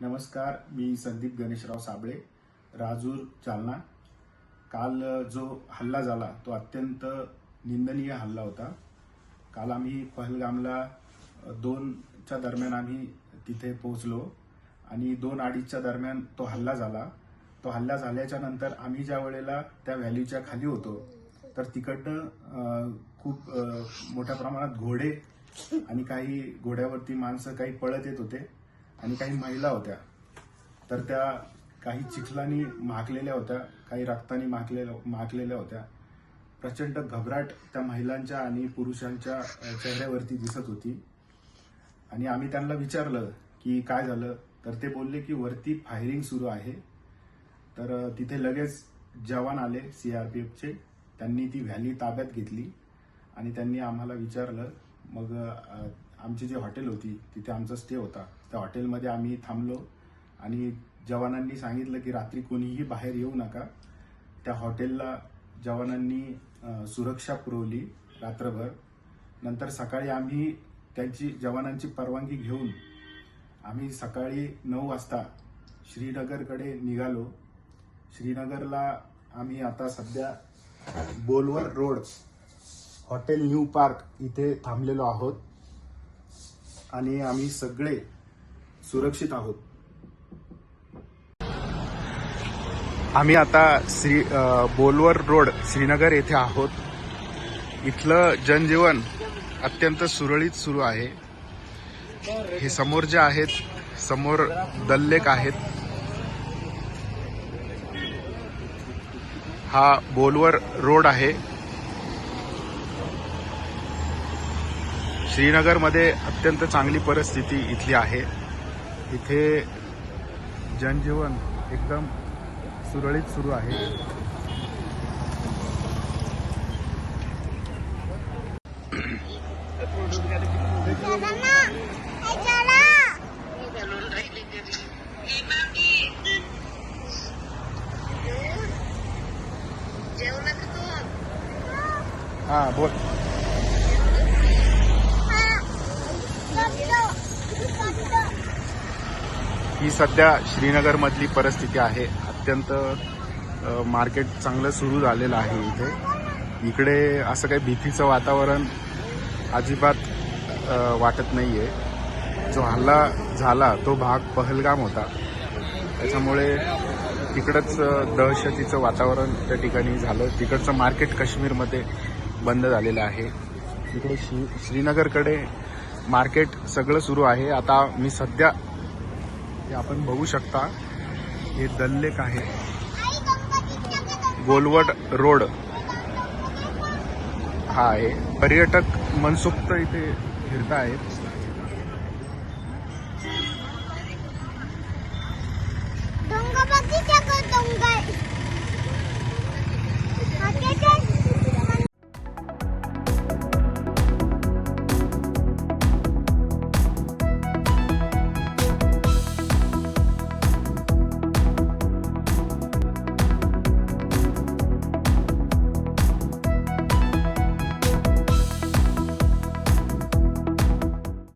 नमस्कार मी संदीप गणेशराव साबळे राजूर जालना. काल जो हल्ला झाला तो अत्यंत निंदनीय हल्ला होता. काल आम्ही पहलगामला दोनच्या दरम्यान आम्ही तिथे पोहोचलो आणि दोन अडीचच्या दरम्यान तो हल्ला झाला. तो हल्ला झाल्याच्यानंतर आम्ही ज्या वेळेला त्या व्हॅल्यूच्या खाली होतो तर तिकडनं खूप मोठ्या प्रमाणात घोडे आणि काही घोड्यावरती माणसं काही पळत येत होते. आणि काही महिला होत्या. तर त्या काही चिखलानी महाकलेल्या होत्या काही रक्तानी महाकलेल्या महाकलेल्या होत्या. प्रचंड घबराट त्या महिलांच्या आणि पुरुषांच्या चेहऱ्यावरती दिसत होती. आणि आम्ही त्यांना विचारलं की काय झालं? तर ते बोलले की वरती फायरिंग सुरू आहे. तर तिथे लगेच जवान आले सीआरपीएफचे त्यांनी ती व्हॅली ताब्यात घेतली आणि त्यांनी आम्हाला विचारलं. मग आमची जी हॉटेल होती तिथे आमचा स्टे होता. त्या हॉटेलमध्ये आम्ही थांबलो आणि जवानांनी सांगितलं की रात्री कोणीही बाहेर येऊ नका. त्या हॉटेलला जवानांनी सुरक्षा पुरवली रात्रभर. नंतर सकाळी आम्ही त्यांची जवानांची परवानगी घेऊन आम्ही सकाळी नऊ वाजता श्रीनगरकडे निघालो. श्रीनगरला आम्ही आता सध्या boulevard road hotel new park इथे थांबलेलो आहोत. आणि आम्ही सगळे सुरक्षित आहोत. आम्ही आता श्री बोलवर रोड श्रीनगर येथे आहोत. इथलं जनजीवन अत्यंत सुरळीत सुरू आहे. हे समोर जे आहेत समोर दल्लेक आहेत. हा बोलवर रोड आहे. श्रीनगरमध्ये अत्यंत चांगली परिस्थिती इथली आहे. इथे जनजीवन एकदम सुरळीत सुरू आहे. हा बोल. ही सध्या श्रीनगरमधली परिस्थिती आहे. अत्यंत मार्केट चांगलं सुरू झालेलं आहे इथे. इकडे असं काही भीतीचं वातावरण अजिबात वाटत नाही आहे जो हल्ला झाला तो भाग पहलगाम होता. त्याच्यामुळे तिकडंच दहशतीचं वातावरण त्या ठिकाणी झालं. तिकडचं मार्केट काश्मीरमध्ये बंद झालेलं आहे. इकडे श्री श्रीनगरकडे मार्केट सगळं सुरू आहे. आता मी सध्या हे आपण बघू शकता. हे दल्लेक आहे. Boulevard road. हा आहे पर्यटक मनसोक्त इथे फिरत आहेत